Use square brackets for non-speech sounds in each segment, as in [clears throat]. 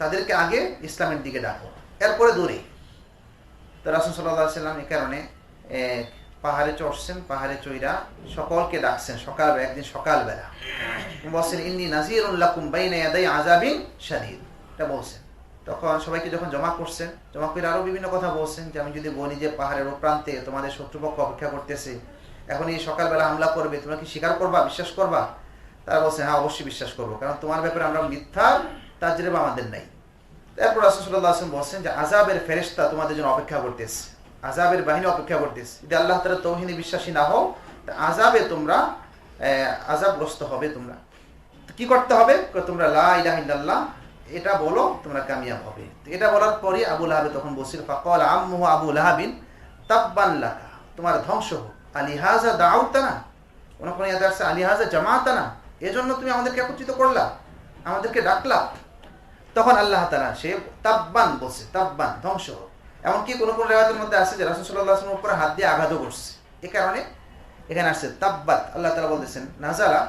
তাদেরকে আগে ইসলামের দিকে ডাকো। এরপরে দূরে। তো রাসুল সাল্লাম এই কারণে পাহাড়ে চড়ছেন, পাহাড়ে চইরা সকলকে ডাকছেন। সকালবেলা একদিন সকালবেলা। বলছেন বাইনা ইয়াদাই আযাবিন শাদীদ। এটা বলছেন। তখন সবাইকে যখন জমা করছেন, জমা করে আরও বিভিন্ন কথা বলছেন যে, আমি যদি বলি যে পাহাড়ের প্রান্তে তোমাদের শত্রুপক্ষ অপেক্ষা করতেছে, এখন এই সকালবেলা হামলা করবে, তোমরা কি স্বীকার করবা, বিশ্বাস করবা? তারা বলছে হ্যাঁ অবশ্যই বিশ্বাস করব, কারণ তোমার ব্যাপারে আমরা মিথ্যা তাজরেবা আমাদের নাই। তারপর রাসুল্লাহ আসলাম বলছেন যে আজাবের ফেরেস্তা তোমাদের জন্য অপেক্ষা করতেছে। আজাবের বাহিনী অপেক্ষা করতেছে। যদি আল্লাহ তালা তৌহিনী বিশ্বাসী না হও, তা আজাবে তোমরা আজাবগ্রস্ত হবে তোমরা। কি করতে হবে? তোমরা লা ইলাহা ইল্লাল্লাহ, এটা বলো, তোমরা কামিয়াব হবে। এটা বলার পরে আবু লাহাবে তখন বলছিল ফাকাল আম্মুহু আবু লাহাবিন, তাব্বান লাকা, তোমার ধ্বংস হোক। আলিহাজা দাউতানা কোন কোন ইয়াতে আসছে আলিহাজা জামাতানা, এজন্য তুমি আমাদেরকে একত্রিত করলা, আমাদেরকে ডাকলা। তখন আল্লাহ তালা সে তাব্বান বলছে, তাব্বান, ধ্বংস হোক। এমনকি কোনো কোনো রেওয়াজের মধ্যে আছে যে রাসুল সাল্লাহ উপরে হাত দিয়ে আঘাতও করছে। এ কারণে এখানে আসছে তাব্বাত। আল্লাহ তালা বলতেছেন নাজালা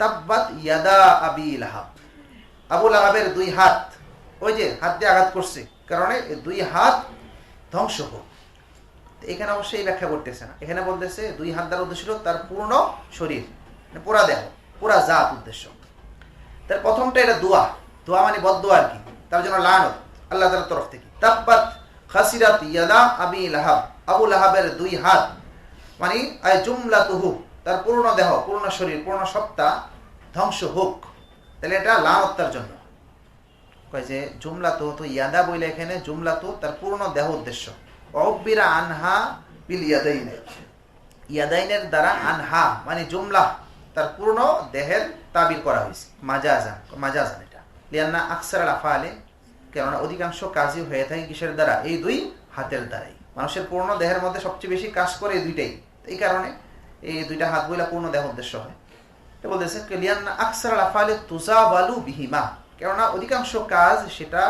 তাব্বাত ইয়াদা আবি লাহাব। আবুল আহাবের দুই হাত, ওই যে হাত দিয়ে আঘাত করছে, কারণে দুই হাত ধ্বংস হোক। এখানে অবশ্যই ব্যাখ্যা করতেছে না। এখানে বলতেছে দুই হাত দ্বারা উদ্দেশ্য তার পূর্ণ শরীর মানে পুরা দেহ পুরা জাত উদ্দেশ্য। তার প্রথমটা এটা দোয়া। দোয়া মানে বদোয়া আর কি। তার জন্য লানত, আল্লাহ তালার তরফ থেকে। তাব্বাত খাসিরাত ইয়াদা আবি লাহাব, আবু লাহাবের দুই হাত মানে আয় জুমলা তুহু তার পূর্ণ দেহ পূর্ণ শরীর পূর্ণ সত্তা ধ্বংস হোক। তাহলে এটা লানত তার জন্য। কয় যে জুমলা তো তো ইয়াদা বইলে এখানে জুমলা তো তার পূর্ণ দেহ উদ্দেশ্য। অব্বিরা আনহা বিল ইয়াদাইনে। ইয়াদাইনের দ্বারা আনহা মানে জুমলা, তার পূর্ণ দেহের তাবির করা হয়েছে। মাজাজান মাজাজান লিয়ান্না আকসার আল আফালে, কেননা অধিকাংশ কাজই হয়ে থাকে কিসের দ্বারা? এই দুই হাতের দ্বারাই। মানুষের পূর্ণ দেহের মধ্যে সবচেয়ে বেশি কাজ করে এই দুইটাই। এই কারণে এই দুইটা হাত বইলা পূর্ণ দেহ উদ্দেশ্য হয়। বলতেছে লিয়ান্না আকসার আল আফালে তুজাওয়ালু বিহিমা। কেননা অধিকাংশ কাজ সেটা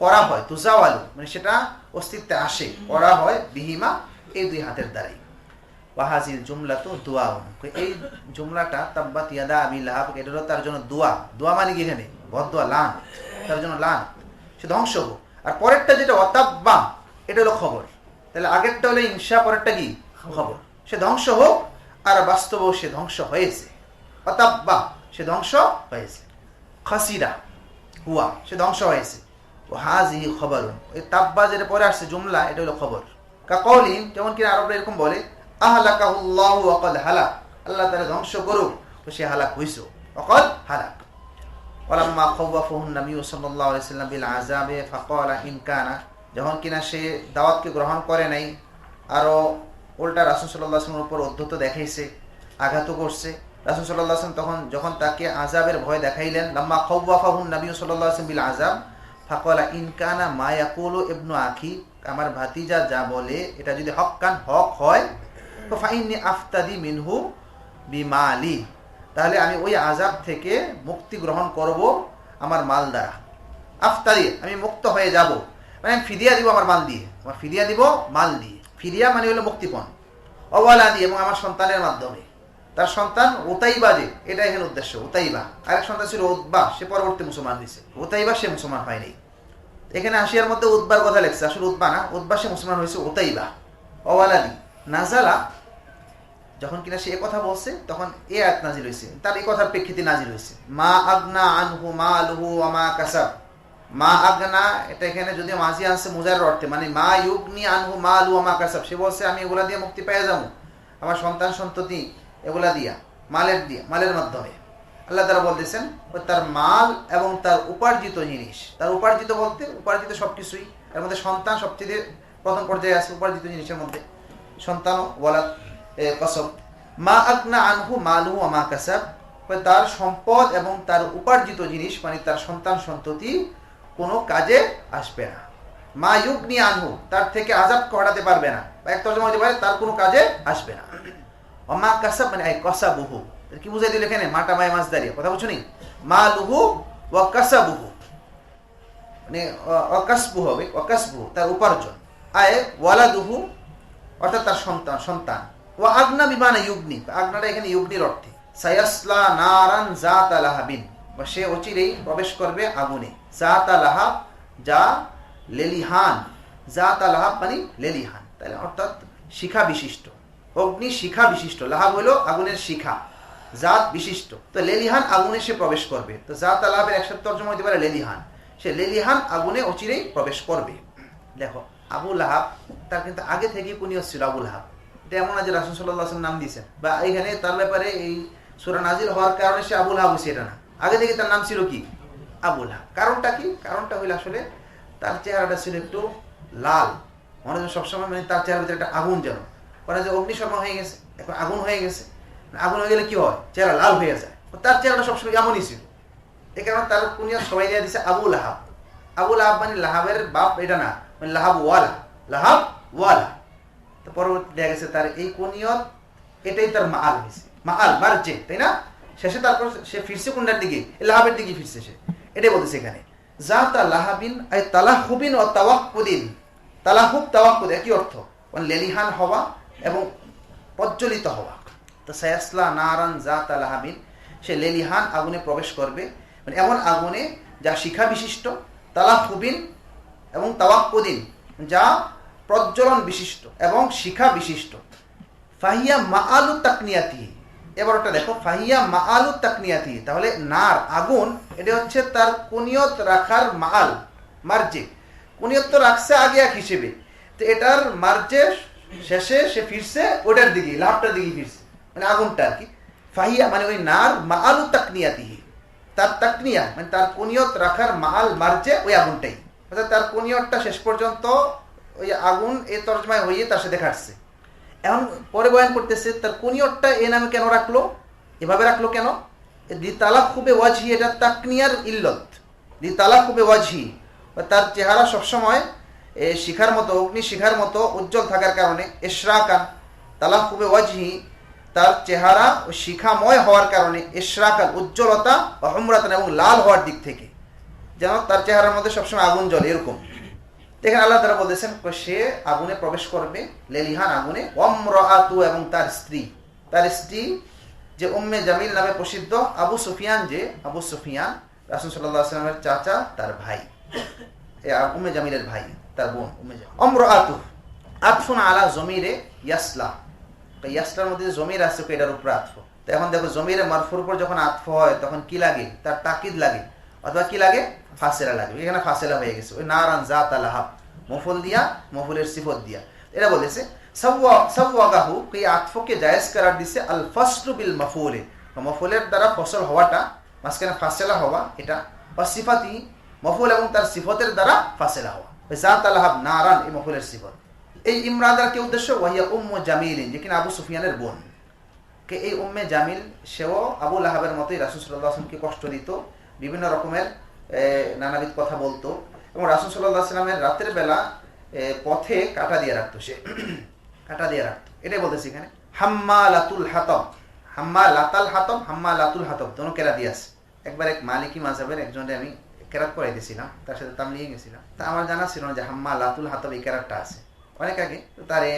করা হয়, তুজাওয়ালু মানে সেটা অস্তিত্বে আসে, করা হয় বিহিমা এই দুই হাতের দ্বারাই। ওয়াহাজিল জুমলা তো দোয়া এই জুমলাটা তাব্বাত ইয়াদা আবি লাহাব, এটা তার জন্য দোয়া দোয়া মানে কি এখানে? বদোয়া লান তার জন্য লান সে ধ্বংস হোক। আর পরেরটা যেটা অতাব্বা এটা হলো খবর। তাহলে আগেরটা হলো ইনসা পরেরটা কি? খবর। সে ধ্বংস হোক আর বাস্তবেও সে ধ্বংস হয়েছে। অতাব্বা সে ধ্বংস হয়েছে। খাসিরা হুয়া সে ধ্বংস হয়েছে। ও হাজি খবর এই তাব্বা যেটা পরে আসছে জুমলা এটা হলো খবর। কাকলিম যেমন কিনা আরবরা এরকম বলে আহলাকাহুল্লাহু ওয়াকাদ হালাক। আল্লাহ তাআলা ধ্বংস করুক তো সে হালাক হইছো ওয়াকাদ হালাক। ওয়ালাম্মা খাওয়াফাহুন নবী সাল্লাল্লাহু আলাইহি সাল্লাম বিল আযাবে ফাকালা ইন কানা। যখন কিনা সে দাওয়াতকে গ্রহণ করে নাই, আরও উল্টা রাসূল সাল্লাল্লাহু আলাইহি ওয়াসাল্লামের উপর অধ্যত দেখাইছে, আঘাতও করছে। রাসূল সাল্লাল্লাহু আলাইহি ওয়াসাল্লাম তখন যখন তাকে আজাবের ভয় দেখাইলেন, লাম্মা খাওয়াফাহুন নবী সাল্লাল্লাহু আলাইহি ওয়াসাল্লাম বিল আযাব, ফাকালা ইন কানা মা ইয়াকুলু ইবনু আখি। আমার ভাতিজা যা বলে, এটা যদি হক্কান হক হয়, তো ফাইনি আফতাদি মিনহু বিমালি। তাহলে আমি ওই আজাব থেকে মুক্তি গ্রহণ করব আমার মাল দ্বারা। আফতারি, আমি মুক্ত হয়ে যাব। মানে আমি ফিরিয়া দিব আমার মাল দিয়ে। আমার ফিরিয়া দিব মাল দিয়ে। ফিরিয়া মানে হলো মুক্তিপণ। অবলা দিয়ে এবং আমার সন্তানের মাধ্যমে। তার সন্তান ওতাইবা যে এটা এখানে উদ্দেশ্য ওতাইবা আরেক সন্তান ছিল উদ্বা সে পরবর্তী মুসলমান হয়েছে। ওতাইবা সে মুসলমান হয়নি এখানে আসিয়ার মধ্যে উদ্বার কথা লেখছে, আসলে উদ্বা না উদ্বা সে মুসলমান হয়েছে ওতাইবা অওয়ালাদি নাজালা যখন কিনা সে কথা বলছে, তখন এ আয়াত নাজিল হয়েছে। তার এই কথার প্রেক্ষিতে নাজিল হয়েছে। মা আগনা আনহু মা আলহু আমা কাসাব। মা আগনা এটা এখানে যদি মাঝি আসছে মুজার অর্থে মানে মা ইউগনি আনহু মা আলু আমা কাসাব। সে বলছে, আমি এগুলা দিয়ে মুক্তি পেয়ে যাব। আমার সন্তান সন্ততি এগুলা দিয়া, মালের দিয়া, মালের মাধ্যমে। আল্লাহ তারা বলতেছেন তার মাল এবং তার উপার্জিত জিনিস। তার উপার্জিত বলতে, উপার্জিত সব কিছুই এর মধ্যে সন্তান সবচেয়ে প্রথম পর্যায়ে আছে উপার্জিত জিনিসের মধ্যে। সন্তান ওয়ালাদ। কসব মা আগনা আনহু মালু আমা কাসাব। তার সম্পদ এবং তার উপার্জিত জিনিস মানে তার সন্তান সন্ততি কোনো কাজে আসবে না। মা ইউগনি আনহু, তার থেকে আজাব করাতে পারবে না। বা এক তর্জমা হতে পারে, তার কোনো কাজে আসবে না। অমা কাসাব মানে কসা বহু কি বুঝাই দিল এখানে? মাটা মায় মাছ দাঁড়িয়ে। কথা বুঝছ নি? মা লুহু ও কাসা বহু মানে অকাসবু হবে অকাসবু তার উপার্জন। আয় ওয়ালা দুহু অর্থাৎ তার সন্তান সন্তান। ও আগনা বিমানে ইউগনি। আগনাটা এখানে ইউগনির অর্থে। সায়াসলা নারান জাত আলাহাবিন বা সে অচিরেই প্রবেশ করবে আগুনে। জাত আলাহাব যা লেলিহান। জাত আলাহাব মানে লেলিহান। তাহলে অর্থাৎ শিখা বিশিষ্ট। অগ্নি শিখা বিশিষ্ট। লাহাব হলো আগুনের শিখা। জাত বিশিষ্ট। তো লেলিহান আগুনে সে প্রবেশ করবে। তো জাত আলাহাবের একসাথে তর্জমা হতে পারে লেলিহান। সে লেলিহান আগুনে অচিরেই প্রবেশ করবে। দেখো, আবু লাহাব, তার কিন্তু আগে থেকে কুনিয়ত ছিল আবু লাহাব। এটা এমন আছে রাসুল সাল্লাহ নাম দিয়েছেন বা এখানে তার ব্যাপারে এই সুরা নাজির হওয়ার কারণে সে আবুল হাব এটা না। আগে থেকে তার নাম ছিল কি? আবুল হা কারণটা কি? কারণটা হইলে আসলে তার চেহারাটা ছিল একটু লাল। মনে হয় সবসময় মানে তার চেহারার ভিতরে একটা আগুন যেন। মানে যে অগ্নিশর্মা হয়ে গেছে, এখন আগুন হয়ে গেছে। আগুন হয়ে গেলে কি হয়? চেহারা লাল হয়ে যায়। তার চেহারাটা সবসময় এমনই ছিল। এই কারণে তার কুনিয়া সবাই দিয়ে দিচ্ছে আবুল আহাব আবুল আহাব মানে লাহাবের বাপ, এটা না। মানে লাহাব ওয়ালা লাহাব ওয়ালা পরবর্তী দেখা গেছে তার এই কুনিয়ত এটাই তার মাল হয়েছে। মাল মারজে, তাই না? শেষে তারপর সে ফিরছে কোনটার দিকে? লাহাবের দিকে ফিরছে সে। এটাই বলতেছে এখানে। যা তা লাহাবিন, আই তালাহুবিন ও তাওয়াক্কুদিন। তালাহুব, তাওয়াক্কুদ, একই অর্থ। লেলিহান হওয়া এবং প্রজ্বলিত হওয়া। তো সায়াসলা নারান যা তা লাহাবিন। সে লেলিহান আগুনে প্রবেশ করবে। মানে এমন আগুনে যা শিখা বিশিষ্ট। তালাহুবিন এবং তাওয়াক্কুদিন, যা প্রজ্বলন বিশিষ্ট এবং শিখা বিশিষ্ট। ফাহিয়া মা আলু তাকনিয়াতি। এবার ওটা দেখো, ফাহিয়া মা আলু তাকনিয়াতি। তাহলে নার, আগুন, এটা হচ্ছে তার কুনিয়ত রাখার মাল মার্জে। কুনিয়ত তো রাখছে আগে এক হিসেবে। তো এটার মার্জে শেষে সে ফিরছে, ওটার দিকে, লাভটার দিকে ফিরছে মানে আগুনটা আর কি। ফাহিয়া মানে ওই নার মা আলু তাকনিয়াতি। তার তাকনিয়া মানে তার কুনিয়ত রাখার মাল মার্জে ওই আগুনটাই। অর্থাৎ তার কুনিয়তটা শেষ পর্যন্ত ওই আগুন এ তর্জমায় হইয়ে তার সাথে খাটছে এখন পরে বয়ান করতেছে, তার কুনিয়তটা এ নামে কেন রাখল? এভাবে রাখল কেন? দি তালা খুবে ওয়াজহি, এটা তাকনিয়ার ইল্লত। দি তালা খুবে ওয়াজহি। তার চেহারা সবসময় এ শিখার মতো, অগ্নি শিখার মতো, উজ্জ্বল থাকার কারণে, এশরাকান তালা খুবে ওয়াজহি, তার চেহারা ও শিখাময় হওয়ার কারণে এশরাকান উজ্জ্বলতা বা হমরাতান এবং লাল হওয়ার দিক থেকে। যেন তার চেহারার মধ্যে সবসময় আগুন জ্বলে, এরকম। দেখেন আল্লাহ তারা বলতেছেন সে আগুনে প্রবেশ করবে। লেলিহান আগুনে। অমরাতু এবং তার স্ত্রী। তার স্ত্রী যে উম্মে জামিল নামে প্রসিদ্ধ, আবু সুফিয়ান যে, আবু সুফিয়ান, রাসুল সাল্লামের চাচা, তার ভাই। উম্মে জামিলের ভাই, তার বোন, উম্মে অমরাতু আতফুন আলা জমিরে ইয়াসলা। ইয়াসলার মধ্যে জমির আছে এটার উপরে আতফ। তো এখন দেখো, জমিরে মারফুর উপর যখন আতফ হয়, তখন কি লাগে? তার তাকিদ লাগে। অথবা কি লাগে? ফাসেলা লাগবে এখানে ফাসেলা হয়ে গেছে। ওই নারান জাত আলাহাব মফুল দিয়া, মফুলের সিফত দিয়া। এটা বলেছে বিল মফুলে মফুলের দ্বারা ফসল হওয়াটা, মাঝখানে হওয়া, এটা। বা এবং তার দ্বারা হওয়া। নারান, এই ইমরাদার কে উদ্দেশ্য? ওয়াহিয়া উম্ম যে কিনা আবু সুফিয়ানের বোন। কে এই উম্মে জামিল, সেও আবুল আহাবের মতোই রাসুল কষ্ট দিত, বিভিন্ন রকমের নানাবিধ কথা বলতো। এবং রাসুল সাল্লাহ সাল্লামের রাতের বেলা পথে কাটা দিয়ে রাখতো সে। [clears throat] কাটা দিয়ে রাখতো। এটাই বলতেছি এখানে। হাম্মা লাতুল হাতম। হাম্মা লাতাল হাতম হাম্মা লাতুল হাতম। দোনো কেরা দিয়ে আছে। একবার এক মালিকি মাজাবের একজনে আমি কেরাত করাই দিয়েছিলাম, তার সাথে তাম নিয়ে গেছিলাম। তা আমার জানা ছিল না যে হাম্মা লাতুল হাতব এই কেরাতটা আছে। অনেক আগে তারে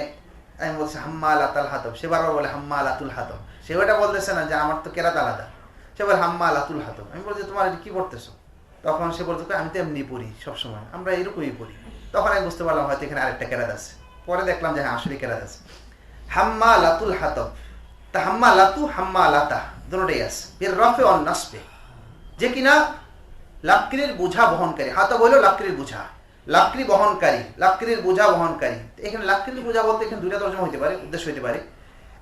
আমি বলছি হাম্মা লাতাল হাতব সে বারবার বলে হাম্মা লাতুল হাতব সে ওটা বলতেছে না যে আমার তো কেরাত আলাদা। সে বলে হাম্মা লাতুল হাতব আমি বলছি, তোমার কি করতেছো? তখন সে বলতো, আমি তো এমনি পড়ি সবসময়, আমরা এরকমই পড়ি। তখন আমি বুঝতে পারলাম হয়তো এখানে আরেকটা কেরাত আছে। পরে দেখলাম যে হ্যাঁ আসলে কেরাত আছে। হাম্মা লাতুল হাতব। তা হাম্মা লাতু হাম্মা লাতা দুটোই আছে। এর রফে অন নাসবে। যে কিনা লাকড়ির বোঝা বহনকারী। হাতব হইল লাকড়ির বোঝা। লাকড়ি বহনকারী, লাকড়ির বোঝা বহনকারী। এখানে লাকড়ির বোঝা বলতে এখানে দুইটা তর্জমা হইতে পারে, উদ্দেশ্য হইতে পারে।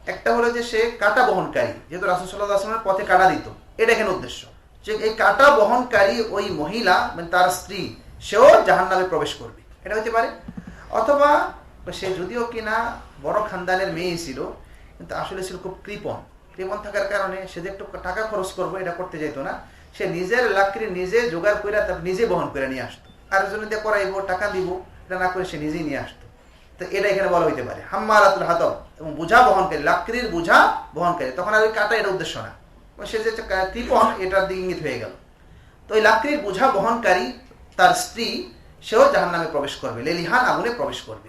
একটা হলো যে সে কাটা বহনকারী, যেহেতু রাসুল সাল্লাহ আসলামের পথে কাটা দিত। এটা এখানে উদ্দেশ্য। যে এই কাটা বহনকারী ওই মহিলা মানে তার স্ত্রী, সেও জাহান নামে প্রবেশ করবে। এটা হতে পারে। অথবা সে যদিও কিনা বড় খানদানের মেয়ে ছিল, কিন্তু আসলে ছিল খুব কৃপণ। কৃপণ থাকার কারণে সে যে একটু টাকা খরচ করব, এটা করতে যেত না। সে নিজের লাকড়ি নিজে জোগাড় করে তার নিজে বহন করে নিয়ে আসতো। আরেকজন দিয়ে করাইবো, টাকা দিব, এটা না করে সে নিজেই নিয়ে আসতো। তো এটা এখানে বলা হইতে পারে। হাম্মাল আতুল হাতব এবং বোঝা বহনকারী, লাকড়ির বোঝা বহনকারী। তখন আর ওই কাটা এটা উদ্দেশ্য না। সে যে কৃপন এটার দিকে ইঙ্গিত হয়ে গেল। তো ওই লাকড়ির বোঝা বহনকারী তার স্ত্রী, সেও জাহান নামে প্রবেশ করবে, লেলিহান আগুনে প্রবেশ করবে।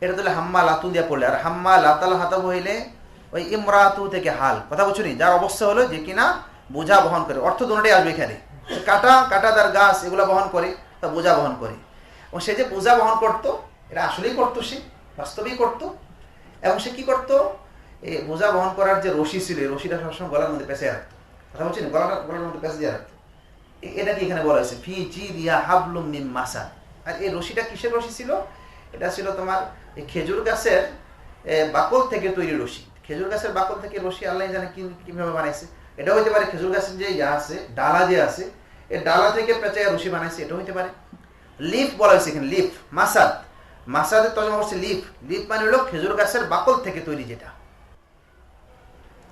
এটা তাহলে হাম্মা লাতুন দিয়ে পড়লে, আর হাম্মা লাতাল হাতাব হইলে ওই ইমরাতু থেকে হাল। কথা বলছো নি? যার অবস্থা হলো যে কিনা বোঝা বহন করে। অর্থ দুটাই আসবে এখানে। কাটা কাটাদার গাছ, এগুলো বহন করে, তা বোঝা বহন করে। এবং সে যে বোঝা বহন করতো, এটা আসলেই করতো সে, বাস্তবেই করতো। এবং সে কি করতো? এই বোঝা বহন করার যে রশি ছিল, এই রশিটা সবসময় গলার মধ্যে পেঁচে রাখতো। কথা বলছি না? গলাটা গলার মধ্যে পেঁচে দিয়ে রাখতো। এটা কি এখানে বলা হয়েছে? ফি জি দিয়া হাবলুম মিম মাসা। আর এই রশিটা কিসের রশি ছিল? এটা ছিল তোমার এই খেজুর গাছের বাকল থেকে তৈরি রশি। খেজুর গাছের বাকল থেকে রশি আল্লাহ জানে কীভাবে বানাইছে। এটা হইতে পারে খেজুর গাছের যে ইয়া আছে, ডালা যে আছে এই ডালা থেকে পেঁচায় রশি বানাইছে, এটা হইতে পারে। লিফ বলা হয়েছে এখানে, লিফ, মাসাদ। মাসাদের তর্জমা হচ্ছে লিফ। লিফ মানে হলো খেজুর গাছের বাকল থেকে তৈরি যেটা।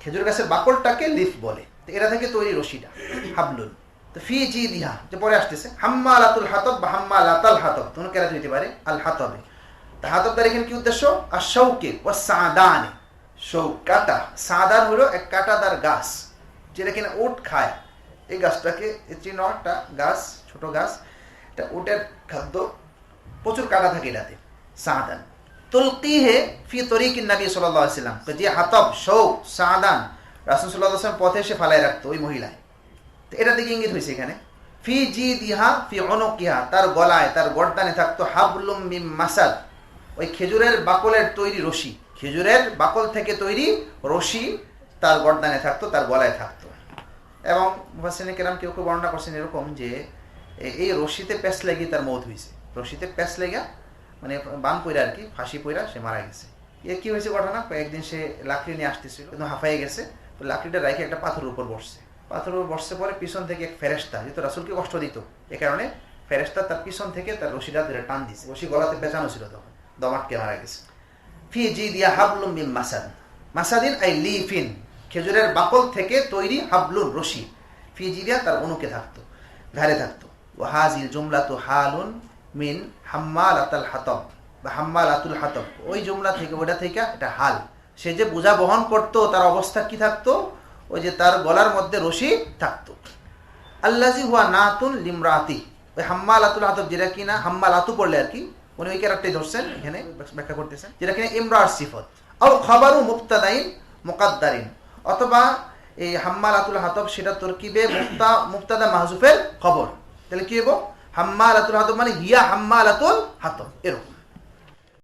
খেজুর গাছের বাকলটাকে লিফ বলে। এটা থেকে তৈরি রশিটা, হাবলুন। তো ফি জি দিহা যে পরে আসতেছে। হাম্মা আলাতুল হাতব বা হাম্মা আলাতাল হাতব, তোমরা কেরাত হইতে পারে, আল হাতবে। তা হাতব তার এখানে কি উদ্দেশ্য? আর শৌকে ও সাদানে। শৌক কাটা সাদান হলো এক কাটাদার গাছ, যেটা কিনা উট খায়। এই গাছটাকে একটা গাছ, ছোট গাছ, এটা উটের খাদ্য, প্রচুর কাটা থাকে এটাতে, সাদান। তুলকি হে ফি তরিকিন নবী সাল্লাম। যে হাতব, শৌক, সাদান, রাসূল সাল্লাল্লাহু পথে সে ফালাই রাখতো ওই মহিলায়। তো এটা দিকে ইঙ্গিত হয়েছে এখানে। ফি জি দিহা ফি অনকিহা তার গলায়, তার গর্দানে থাকতো হাবলুম মিম মাসাদ ওই খেজুরের বাকলের তৈরি রশি। খেজুরের বাকল থেকে তৈরি রশি তার গর্দানে থাকতো, তার গলায় থাকতো। এবং মুহাসিনে কেরাম কেউ কেউ বর্ণনা করছেন এরকম যে এই রশিতে প্যাঁচ লেগে তার মৌত হয়েছে। রশিতে প্যাঁচ লেগা মানে বান পইরা আর কি, ফাঁসি পইরা সে মারা গেছে। এ কি হয়েছে ঘটনা? কয়েকদিন সে লাকড়ি নিয়ে আসতেছিল, কিন্তু হাঁফাই গেছে। লাকড়িটা রাখে একটা পাথরের উপর বসছে। পাথরের উপর বসছে পরে পিছন থেকে এক ফেরেস্তা যেহেতু রাসুলকে কষ্ট দিত, এ কারণে ফেরেস্তা তার পিছন থেকে তার রশিটা ধরে টান দিছে। রশি গলাতে পেঁচানো ছিল তখন, দমাটকে মারা গেছে। ফি জি দিয়া হাবলুম মিন মাসাদ। মাসাদিন আই লিফিন, খেজুরের বাকল থেকে তৈরি হাবলুন রশি। ফি দিয়া তার অনুকে থাকতো, ঘাড়ে থাকতো। ও হাজিল জুমলা তো হালুন মিন হাম্মাল আতাল হাতব বা হাম্মাল আতুল হাতব ওই জুমলা থেকে ওটা থেকে এটা হাল। সে যে বোঝা বহন করতো, তার অবস্থা কি থাকতো? ওই যে তার গলার মধ্যে রশি থাকতো। আল্লাজি হুয়া নাতুন লিমরাতি। ওই হাম্মাল আতুল হাতব যেটা কিনা হাম্মাল আতু পড়লে আর কি। উনি ওই ক্যারেক্টারই ধরছেন, এখানে ব্যাখ্যা করতেছেন। যেটা কিনা ইমরার সিফত। আও খাবারু মুক্তাদাইন মুকাদ্দারিন। অথবা এই হাম্মাল আতুল হাতব সেটা তোর তরকিবে মুক্তা মুক্তাদা মাহজুফের খবর। তাহলে কি হব হাম্মাল আতুল হাতব মানে হিয়া হাম্মা আতুল হাতব এরকম।